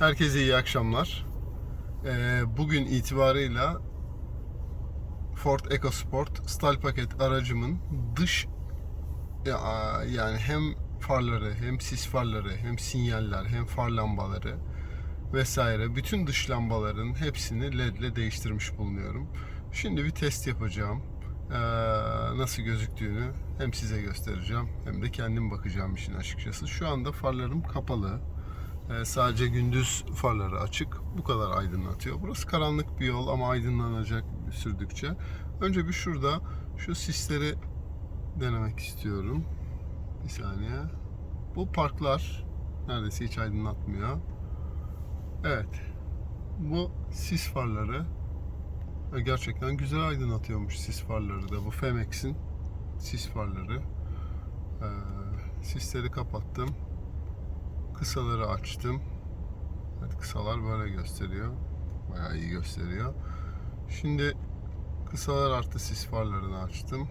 Herkese iyi akşamlar. Ee, bugün itibarıyla Ford EcoSport Style paket aracımın dış ya, yani hem farları hem sis farları hem sinyaller hem far lambaları vesaire bütün dış lambaların hepsini led ile değiştirmiş bulunuyorum. Şimdi bir test yapacağım. Ee, nasıl gözüktüğünü hem size göstereceğim hem de kendim bakacağım işin açıkçası. Şu anda farlarım kapalı. Ee, sadece gündüz farları açık. Bu kadar aydınlatıyor. Burası karanlık bir yol ama aydınlanacak sürdükçe. Önce bir şurada şu sisleri denemek istiyorum. Bir saniye. Bu parklar neredeyse hiç aydınlatmıyor. Evet. Bu sis farları gerçekten güzel aydınlatıyormuş sis farları da. Bu Femex'in sis farları. Ee, sisleri kapattım. Kısaları açtım. Evet, kısalar böyle gösteriyor. Bayağı iyi gösteriyor. Şimdi kısalar artı sis farlarını açtım.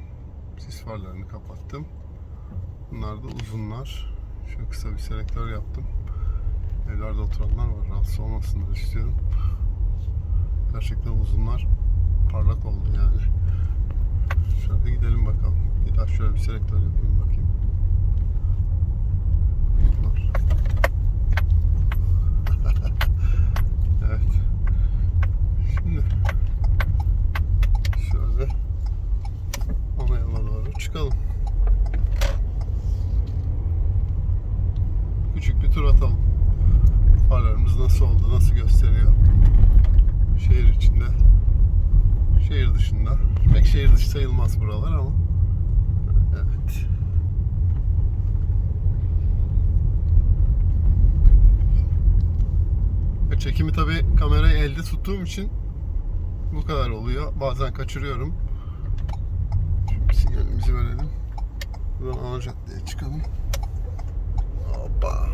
Sis farlarını kapattım. Bunlar da uzunlar. Şöyle kısa bir selektör yaptım. Evlerde oturanlar var. Rahatsız olmasınlar istiyorum. Gerçekten uzunlar parlak oldu yani. Şöyle gidelim bakalım. Bir daha şöyle bir selektör yapayım bakayım. Uzunlar. evet. Şimdi şöyle ana yola doğru çıkalım. Küçük bir tur atalım. Farlarımız nasıl oldu, nasıl gösteriyor? Şehir içinde, şehir dışında. Pek şehir dışı sayılmaz buralar ama. Evet. Ya Çekimi tabi kamerayı elde tuttuğum için bu kadar oluyor. Bazen kaçırıyorum. Şimdi sinyalimizi verelim. Buradan ana caddeye çıkalım. Hoppa.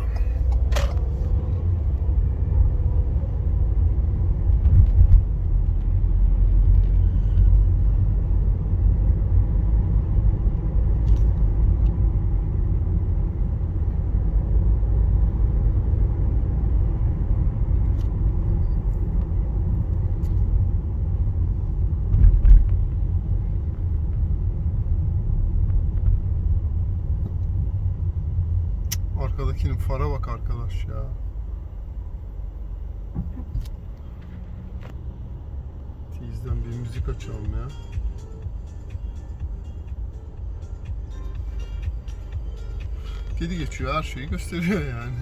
Arkadakinin fara bak arkadaş ya. Tease'den bir müzik açalım ya. Kedi geçiyor her şeyi gösteriyor yani.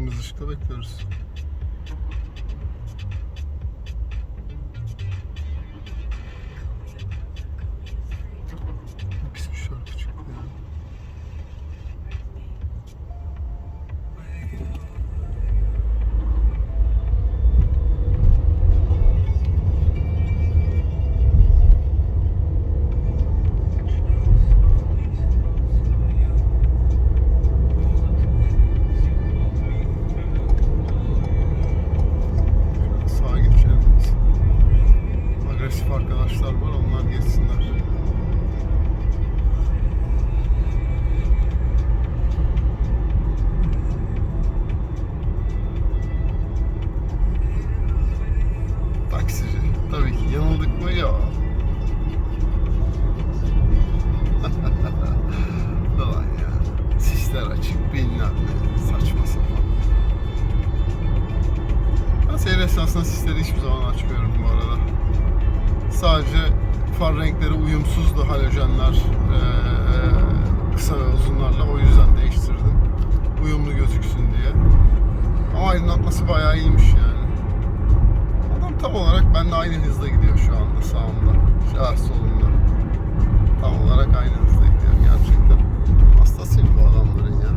Kırmızı ışıkta bekliyoruz. Aydınlatması bayağı iyiymiş yani. Adam tam olarak benimle aynı hızda gidiyor şu anda sağımda. Şahar solumda. Tam olarak aynı hızda gidiyor gerçekten. Hastasıyım bu adamların ya.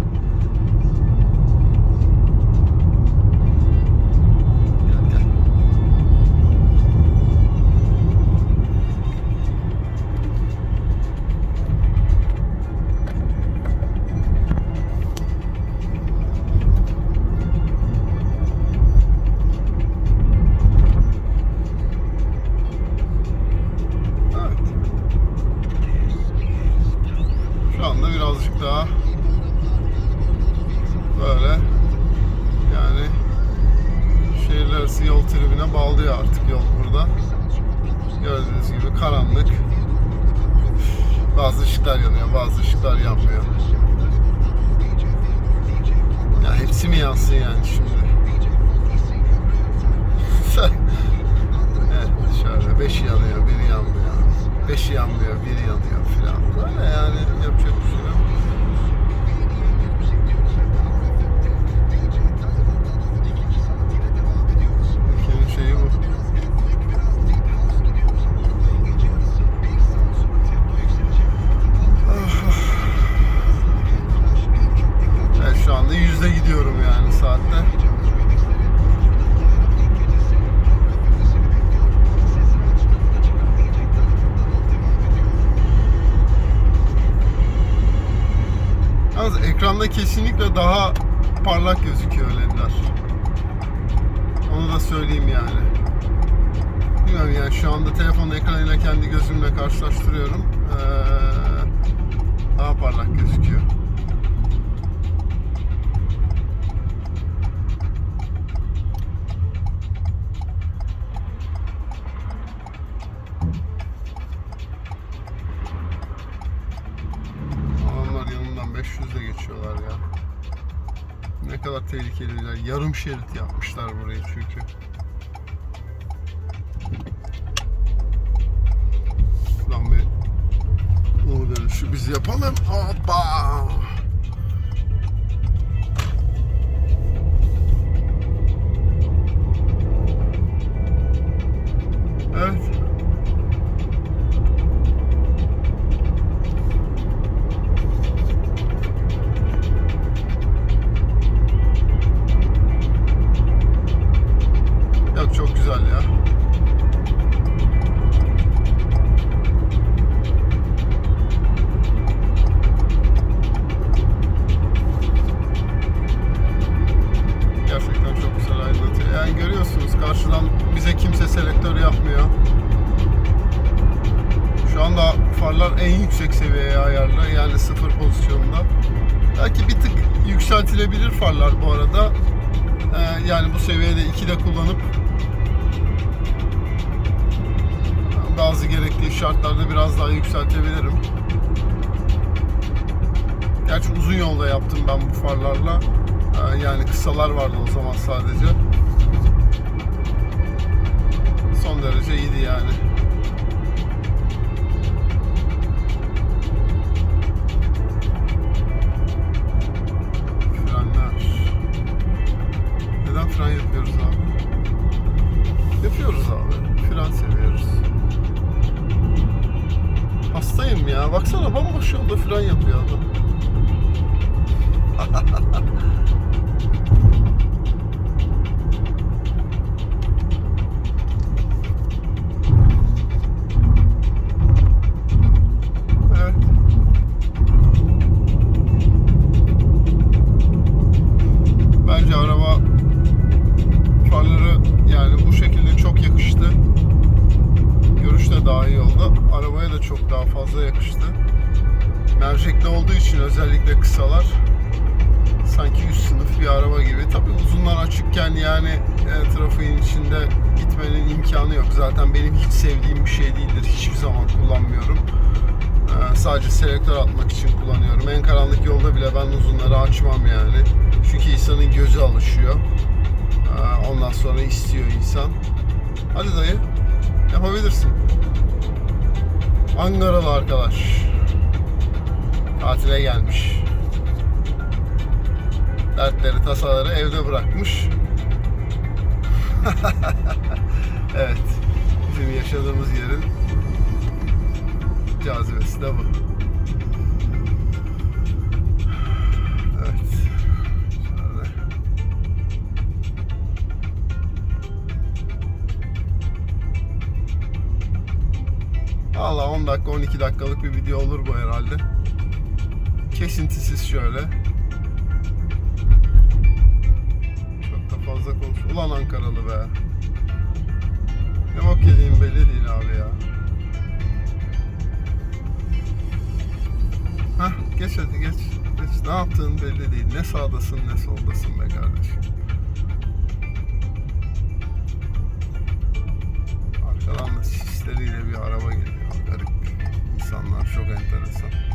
artık yol burada. Gördüğünüz gibi karanlık. Bazı ışıklar yanıyor, bazı ışıklar yanmıyor. Ya hepsi mi yansın yani şimdi? evet, şöyle beşi yanıyor, biri yanmıyor. Beşi yanmıyor, biri yanıyor filan. Böyle yani yapacak bir şey kesinlikle daha parlak gözüküyor ledler. Onu da söyleyeyim yani. Bilmiyorum yani şu anda telefon ekranıyla kendi gözümle karşılaştırıyorum. Ee, daha parlak gözüküyor. 500'de geçiyorlar ya. Ne kadar tehlikeliler. Yarım şerit yapmışlar burayı çünkü. Lan bir U dönüşü biz yapalım. Hoppa! En yüksek seviyeye ayarlı yani sıfır pozisyonunda. Belki bir tık yükseltilebilir farlar bu arada. Ee, yani bu seviyede 2'de kullanıp bazı gerektiği şartlarda biraz daha yükseltebilirim. Gerçi uzun yolda yaptım ben bu farlarla. Ee, Yani kısalar vardı o zaman sadece. Açıkken yani e, trafiğin içinde gitmenin imkanı yok. Zaten benim hiç sevdiğim bir şey değildir. Hiçbir zaman kullanmıyorum. E, sadece selektör atmak için kullanıyorum. En karanlık yolda bile ben uzunları açmam yani. Çünkü insanın gözü alışıyor. E, ondan sonra istiyor insan. Hadi dayı. Yapabilirsin. Angaralı arkadaş. Tatile gelmiş. Dertleri, tasaları evde bırakmış. evet. Bizim yaşadığımız yerin cazibesi de bu. Evet. Valla 10 dakika 12 dakikalık bir video olur bu herhalde. Kesintisiz şöyle. fazla konuş. Ulan Ankaralı be. Ne bak yediğim belli değil abi ya. Hah geç hadi geç. Geç ne yaptığın belli değil. Ne sağdasın ne soldasın be kardeşim. Arkadan da şişleriyle bir araba geliyor. Garip insanlar çok enteresan.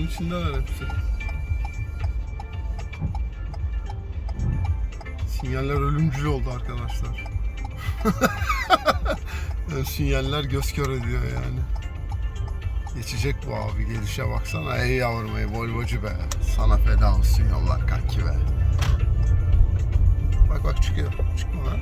Bunlar. Hayatın içindeler hepsi. Sinyaller ölümcül oldu arkadaşlar. Yani Sinyaller göz kör ediyor yani. Geçecek bu abi gelişe baksana. Ey yavrum ey Volvocu be. Sana feda olsun yollar kanki be. Bak bak çıkıyor. Çıkma lan.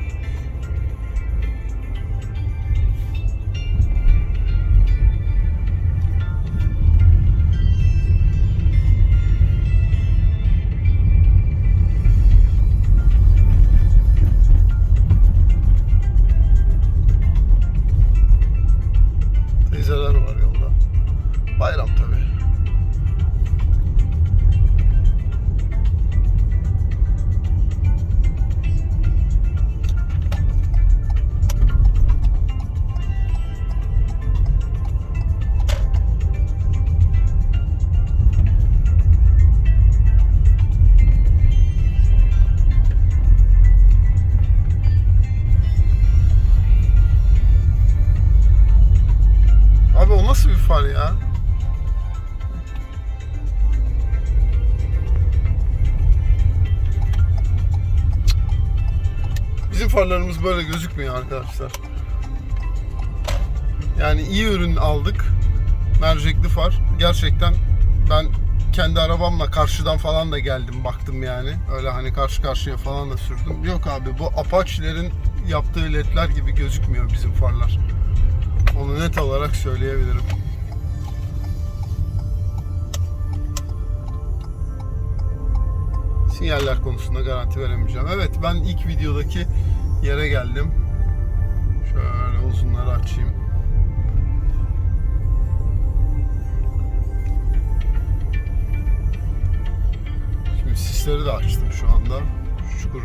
Farlarımız böyle gözükmüyor arkadaşlar. Yani iyi ürün aldık. Mercekli far. Gerçekten ben kendi arabamla karşıdan falan da geldim baktım yani. Öyle hani karşı karşıya falan da sürdüm. Yok abi bu Apache'lerin yaptığı ledler gibi gözükmüyor bizim farlar. Onu net olarak söyleyebilirim. Sinyaller konusunda garanti veremeyeceğim. Evet ben ilk videodaki yere geldim. Şöyle uzunları açayım. Şimdi sisleri de açtım şu anda. Şu Çukur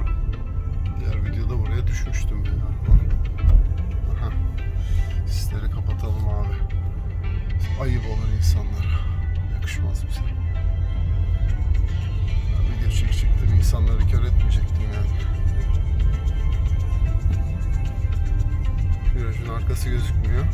diğer videoda buraya düşmüştüm ya. Aha. Sisleri kapatalım abi. Ayıp olur insanlara. Yakışmaz bize. Ben video çekecektim, insanları kör etmeyecektim yani. Arkası gözükmüyor.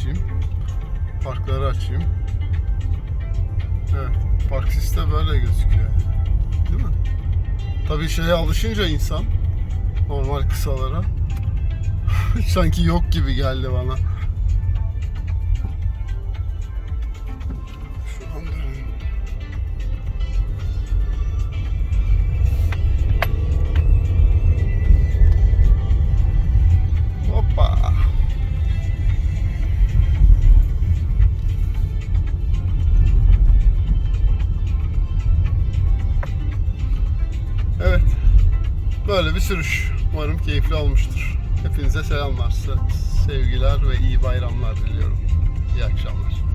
Açayım. Parkları açayım. Evet. Park siste böyle gözüküyor. Değil mi? Tabii şeye alışınca insan normal kısalara sanki yok gibi geldi bana. Sürüş. Umarım keyifli olmuştur. Hepinize selamlar, sevgiler ve iyi bayramlar diliyorum. İyi akşamlar.